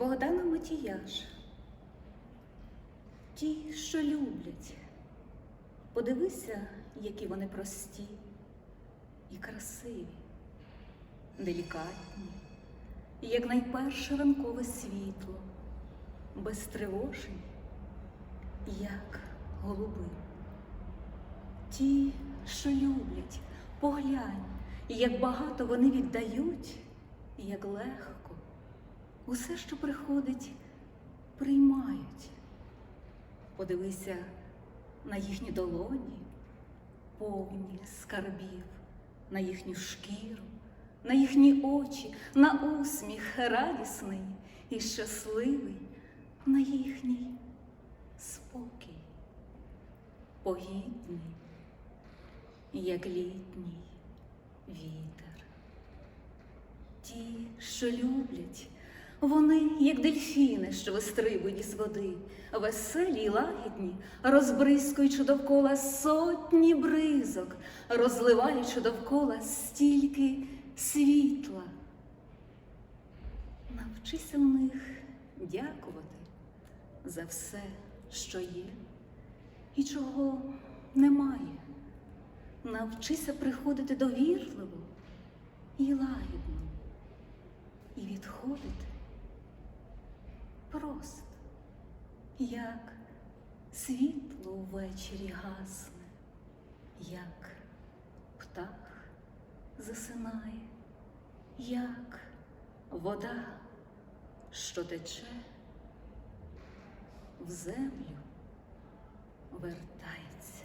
Богдана Матіяш. Ті, що люблять. Подивися, які вони прості і красиві, делікатні, як найперше ранкове світло, безтривожні, як голуби. Ті, що люблять, поглянь, як багато вони віддають, і як легко усе, що приходить, приймають. Подивися на їхні долоні, повні скарбів, на їхню шкіру, на їхні очі, на усміх радісний і щасливий, на їхній спокій, погідний, як літній вітер. Ті, що люблять, вони, як дельфіни, що вистрибують із води, веселі й лагідні, розбризкуючи довкола сотні бризок, розливаючи довкола стільки світла. Навчися в них дякувати за все, що є і чого немає. Навчися приходити довірливо і лагідно, і відходити просто, як світло ввечері гасне, як птах засинає, як вода, що тече, в землю вертається.